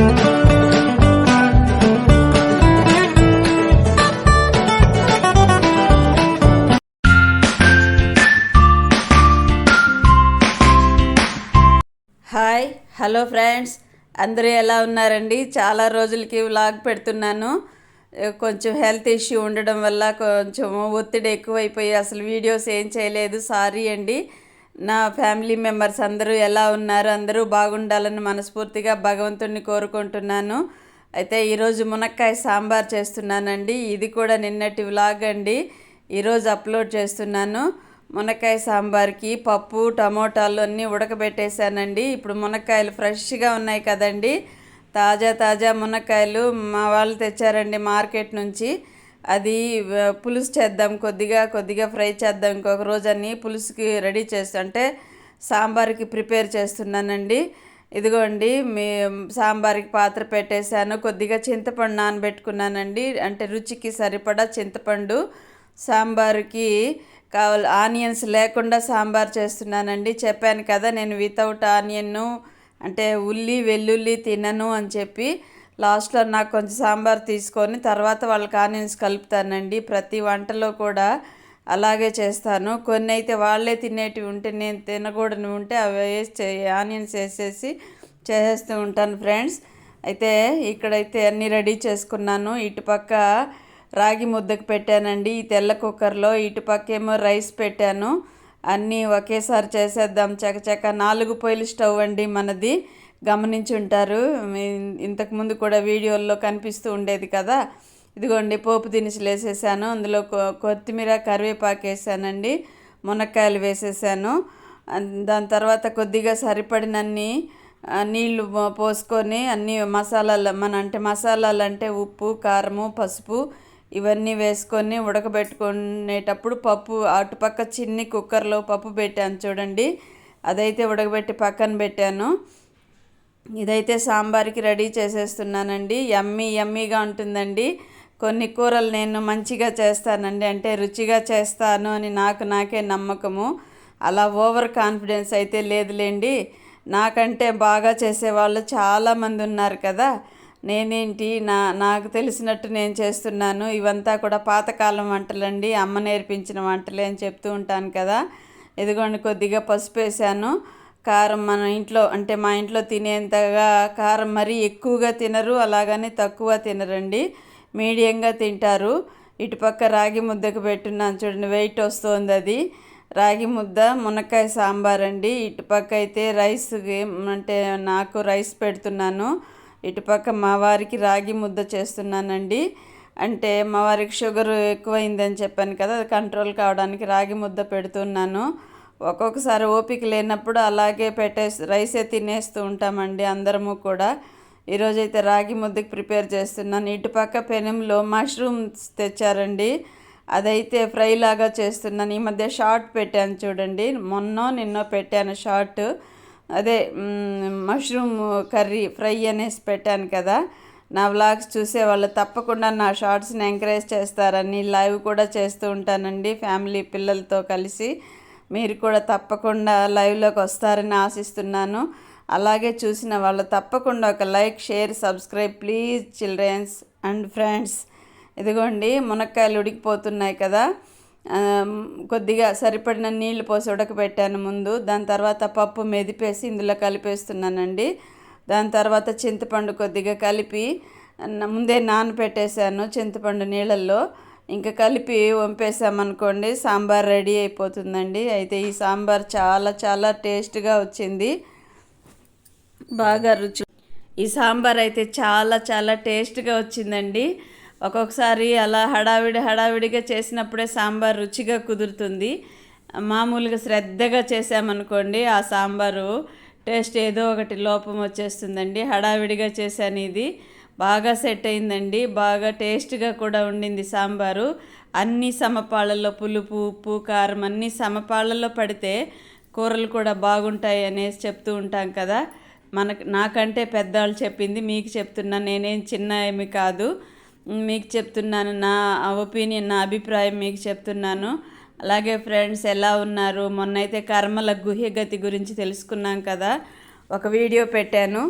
Hi hello friends. అందరూ ఎలా ఉన్నారండి? చాలా రోజులకి వ్లాగ్ పెడుతున్నాను. కొంచెం హెల్త్ ఇష్యూ ఉండడం వల్ల కొంచెం ఒత్తిడి ఎక్కువైపోయి అసలు వీడియోస్ ఏం చేయలేదు. సారీ అండి. నా ఫ్యామిలీ మెంబర్స్ అందరూ ఎలా ఉన్నారు? అందరూ బాగుండాలని మనస్ఫూర్తిగా భగవంతుడిని కోరుకుంటున్నాను. అయితే ఈరోజు మునక్కాయ సాంబార్ చేస్తున్నానండి. ఇది కూడా నిన్నటి వ్లాగ్ అండి. ఈరోజు అప్లోడ్ చేస్తున్నాను. మునక్కాయ సాంబార్కి పప్పు టమోటాలు అన్నీ ఉడకబెట్టేశానండి. ఇప్పుడు మునక్కాయలు ఫ్రెష్గా ఉన్నాయి కదండి. తాజా తాజా మునక్కాయలు మా వాళ్ళు తెచ్చారండి మార్కెట్ నుంచి. అది పులుసు చేద్దాం కొద్దిగా కొద్దిగా ఫ్రై చేద్దాం ఇంకొక రోజు పులుసుకి రెడీ చేస్తా అంటే సాంబార్కి ప్రిపేర్ చేస్తున్నానండి. ఇదిగోండి మీ సాంబార్కి పాత్ర పెట్టేశాను. కొద్దిగా చింతపండు నానబెట్టుకున్నానండి. అంటే రుచికి సరిపడా చింతపండు సాంబార్కి కావాలి ఆనియన్స్ లేకుండా సాంబార్ చేస్తున్నానండి. చెప్పాను కదా నేను వితౌట్ ఆనియన్ అంటే ఉల్లి వెల్లుల్లి తినను అని చెప్పి. లాస్ట్లో నాకు కొంచెం సాంబార్ తీసుకొని తర్వాత వాళ్ళకి ఆనియన్స్ కలుపుతానండి. ప్రతి వంటలో కూడా అలాగే చేస్తాను. కొన్ని అయితే వాళ్ళే తినేటివి ఉంటే నేను తినకూడని ఉంటే అవి వేసి ఆనియన్స్ వేసేసి చేసేస్తూ ఉంటాను ఫ్రెండ్స్. అయితే ఇక్కడైతే అన్నీ రెడీ చేసుకున్నాను. ఇటుపక్క రాగి ముద్దకు పెట్టానండి. ఈ తెల్ల కుక్కర్లో ఇటుపక్క ఏమో రైస్ పెట్టాను. అన్నీ ఒకేసారి చేసేద్దాం. చకచక నాలుగు పొయ్యిల స్టవ్ అండి మనది. గమనించి ఉంటారు. ఇంతకుముందు కూడా వీడియోల్లో కనిపిస్తూ ఉండేది కదా. ఇదిగోండి పోపు దినుసులు వేసేసాను. అందులో కొత్తిమీర కరివేపాకు వేసానండి. మునక్కాయలు వేసేసాను. దాని తర్వాత కొద్దిగా సరిపడినన్ని నీళ్ళు పోసుకొని అన్ని మసాలాలు మన అంటే మసాలాలు అంటే ఉప్పు కారము పసుపు ఇవన్నీ వేసుకొని ఉడకబెట్టుకునేటప్పుడు పప్పు అటుపక్క చిన్ని కుక్కర్లో పప్పు పెట్టాను చూడండి. అదైతే ఉడకబెట్టి పక్కన పెట్టాను. ఇదైతే సాంబార్కి రెడీ చేసేస్తున్నానండి. యమ్మీ యమ్మీగా ఉంటుందండి. కొన్ని కూరలు నేను మంచిగా చేస్తానండి. అంటే రుచిగా చేస్తాను అని నాకు నాకే నమ్మకము. అలా ఓవర్ కాన్ఫిడెన్స్ అయితే లేదులేండి. నాకంటే బాగా చేసేవాళ్ళు చాలామంది ఉన్నారు కదా. నేనేంటి? నా నాకు తెలిసినట్టు నేను చేస్తున్నాను. ఇవంతా కూడా పాతకాలం వంటలండి. అమ్మ నేర్పించిన వంటలే అని చెప్తూ ఉంటాను కదా. ఇదిగోండి కొద్దిగా పసుపు వేసాను కారం మన ఇంట్లో అంటే మా ఇంట్లో తినేంతగా కారం మరీ ఎక్కువగా తినరు అలాగని తక్కువ తినరండి. మీడియంగా తింటారు. ఇటుపక్క రాగి ముద్దకు పెట్టున్నాను చూడండి వెయిట్ వస్తుంది అది. రాగి ముద్ద మునక్కాయ సాంబార్ అండి. ఇటుపక్క అయితే రైస్ అంటే నాకు రైస్ పెడుతున్నాను. ఇటుపక్క మా వారికి రాగి ముద్ద చేస్తున్నానండి. అంటే మా వారికి షుగర్ ఎక్కువైందని చెప్పాను కదా అది కంట్రోల్ కావడానికి రాగి ముద్ద పెడుతున్నాను. ఒక్కొక్కసారి ఓపిక లేనప్పుడు అలాగే పెట్టేసి రైసే తినేస్తూ ఉంటామండి అందరము కూడా. ఈరోజైతే రాగి ముద్దకి ప్రిపేర్ చేస్తున్నాను. ఇటుపక్క పెనంలో మష్రూమ్స్ తెచ్చారండి. అదైతే ఫ్రై లాగా చేస్తున్నాను. ఈ మధ్య షార్ట్ పెట్టాను చూడండి. మొన్న నిన్నో పెట్టాను షార్ట్. అదే మష్రూమ్ కర్రీ ఫ్రై అనేసి పెట్టాను కదా. నా వ్లాగ్స్ చూసే వాళ్ళు తప్పకుండా నా షార్ట్స్ని ఎంకరేజ్ చేస్తారని లైవ్ కూడా చేస్తూ ఉంటానండి ఫ్యామిలీ పిల్లలతో కలిసి. మీరు కూడా తప్పకుండా లైవ్లోకి వస్తారని ఆశిస్తున్నాను. అలాగే చూసిన వాళ్ళు తప్పకుండా ఒక like share subscribe please children's and friends. ఇదిగోండి మునక్కాయలు ఉడికిపోతున్నాయి కదా. కొద్దిగా సరిపడిన నీళ్ళు పోసి ఉడకబెట్టాను ముందు. దాని తర్వాత పప్పు మెదిపేసి ఇందులో కలిపేస్తున్నానండి. దాని తర్వాత చింతపండు కొద్దిగా కలిపి ముందే నానబెట్టేశాను చింతపండు నీళ్ళల్లో. ఇంకా కలిపి వంపేసామనుకోండి సాంబార్ రెడీ అయిపోతుందండి. అయితే ఈ సాంబార్ చాలా చాలా టేస్ట్గా వచ్చింది. బాగా రుచి ఈ సాంబార్ అయితే చాలా చాలా టేస్ట్గా వచ్చిందండి. ఒక్కొక్కసారి అలా హడావిడి హడావిడిగా చేసినప్పుడే సాంబార్ రుచిగా కుదురుతుంది. మామూలుగా శ్రద్ధగా చేసామనుకోండి ఆ సాంబారు టేస్ట్ ఏదో ఒకటి లోపం వచ్చేస్తుందండి. హడావిడిగా చేశాను ఇది. బాగా సెట్ అయిందండి. బాగా టేస్ట్గా కూడా ఉండింది సాంబారు. అన్ని సమపాళ్ళల్లో పులుపు ఉప్పు కారం అన్ని సమపాళ్ళల్లో పడితే కూరలు కూడా బాగుంటాయి అనేసి చెప్తూ ఉంటాం కదా. మనకు నాకంటే పెద్దవాళ్ళు చెప్పింది మీకు చెప్తున్నా. నేనేం చిన్న ఏమి కాదు. మీకు చెప్తున్నాను. నా ఒపీనియన్ నా అభిప్రాయం మీకు చెప్తున్నాను. అలాగే ఫ్రెండ్స్ ఎలా ఉన్నారు? మొన్నైతే కర్మల గుహ్యగతి గురించి తెలుసుకున్నాం కదా. ఒక వీడియో పెట్టాను.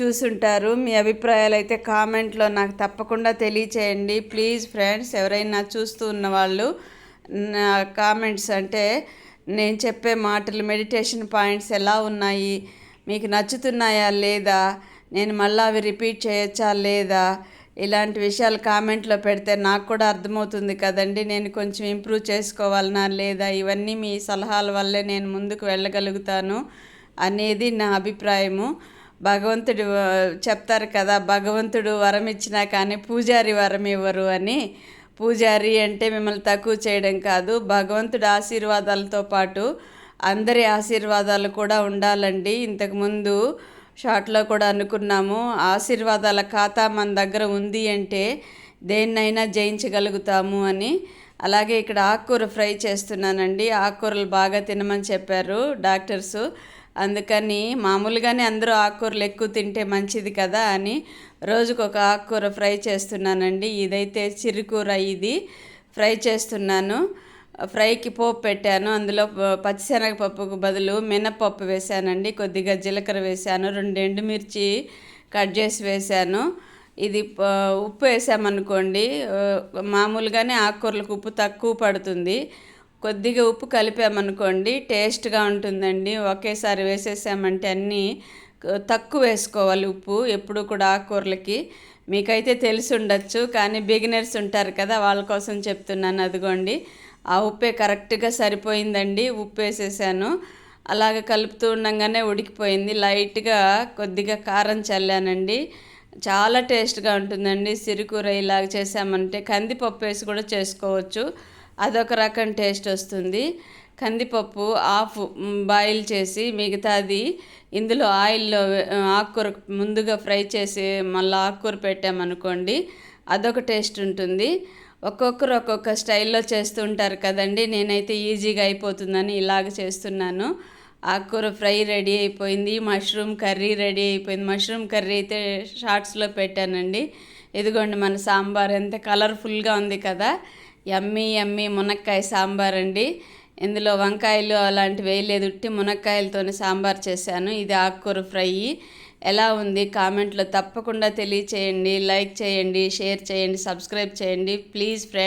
చూసుంటారు. మీ అభిప్రాయాలు అయితే కామెంట్లో నాకు తప్పకుండా తెలియచేయండి. ప్లీజ్ ఫ్రెండ్స్ ఎవరైనా చూస్తూ ఉన్న వాళ్ళు నా కామెంట్స్ అంటే నేను చెప్పే మాటలు మెడిటేషన్ పాయింట్స్ ఎలా ఉన్నాయి మీకు నచ్చుతున్నాయా లేదా నేను మళ్ళీ అవి రిపీట్ చేయొచ్చా లేదా ఇలాంటి విషయాలు కామెంట్లో పెడితే నాకు కూడా అర్థమవుతుంది కదండి. నేను కొంచెం ఇంప్రూవ్ చేసుకోవాలనా లేదా ఇవన్నీ మీ సలహాల వల్లే నేను ముందుకు వెళ్ళగలుగుతాను అనేది నా అభిప్రాయము. భగవంతుడు చెప్తారు కదా భగవంతుడు వరం ఇచ్చినా కానీ పూజారి వరం ఇవ్వరు అని. పూజారి అంటే మిమ్మల్ని తక్కువ చేయడం కాదు భగవంతుడి ఆశీర్వాదాలతో పాటు అందరి ఆశీర్వాదాలు కూడా ఉండాలండి. ఇంతకుముందు షార్ట్లో కూడా అనుకున్నాము ఆశీర్వాదాల ఖాతా మన దగ్గర ఉంది అంటే దేన్నైనా జయించగలుగుతాము అని. అలాగే ఇక్కడ ఆకుకూర ఫ్రై చేస్తున్నానండి ఆకుకూరలు బాగా తినమని చెప్పారు డాక్టర్సు. అందుకని మామూలుగానే అందరూ ఆకుకూరలు ఎక్కువ తింటే మంచిది కదా అని రోజుకు ఒక ఆకుకూర ఫ్రై చేస్తున్నానండి. ఇదైతే చిరుకూర ఇది. ఫ్రై చేస్తున్నాను. ఫ్రైకి పోపు పెట్టాను. అందులో పచ్చిశనగపప్పుకు బదులు మినపప్పు వేశానండి. కొద్దిగా జీలకర్ర వేశాను. రెండు ఎండుమిర్చి కట్ చేసి వేశాను. ఇది ఉప్పు వేసామనుకోండి మామూలుగానే ఆకుకూరలకు ఉప్పు తక్కువ పడుతుంది. కొద్దిగా ఉప్పు కలిపామనుకోండి టేస్ట్గా ఉంటుందండి. ఒకేసారి వేసేసామంటే అన్నీ తక్కువ వేసుకోవాలి ఉప్పు. ఎప్పుడు కూడా ఆకుకూరలకి. మీకైతే తెలిసి ఉండొచ్చు కానీ బిగినర్స్ ఉంటారు కదా వాళ్ళ కోసం చెప్తున్నాను అదిగోండి. ఆ ఉప్పే కరెక్ట్గా సరిపోయిందండి ఉప్పు వేసేసాను. అలాగ కలుపుతూ ఉండగానే ఉడికిపోయింది. లైట్గా కొద్దిగా కారం చల్లానండి. చాలా టేస్ట్గా ఉంటుందండి. సిరుకూర ఇలాగ చేసామంటే కందిపప్పు వేసి కూడా చేసుకోవచ్చు. అదొక రకం టేస్ట్ వస్తుంది. కందిపప్పు ఆఫ్ బాయిల్ చేసి మిగతాది ఇందులో ఆయిల్లో ఆకుకూర ముందుగా ఫ్రై చేసి మళ్ళీ ఆకుకూర పెట్టామనుకోండి అదొక టేస్ట్ ఉంటుంది. ఒక్కొక్కరు ఒక్కొక్క స్టైల్లో చేస్తూ ఉంటారు కదండి. నేనైతే ఈజీగా అయిపోతుందని ఇలాగ చేస్తున్నాను. ఆకుకూర ఫ్రై రెడీ అయిపోయింది మష్రూమ్ కర్రీ రెడీ అయిపోయింది. మష్రూమ్ కర్రీ అయితే షార్ట్స్లో పెట్టానండి. ఇదిగోండి మన సాంబార్ ఎంత కలర్ఫుల్గా ఉంది కదా. యమ్మీ యమ్మీ మునక్కాయ సాంబార్ అండి. ఇందులో వంకాయలు అలాంటివి వేయలేదు ఉట్టి మునక్కాయలతోనే సాంబార్ చేశాను. ఇది ఆకుకూర ఫ్రై. ఎలా ఉంది కామెంట్లో తప్పకుండా తెలియచేయండి. లైక్ చేయండి షేర్ చేయండి సబ్స్క్రైబ్ చేయండి. Please friend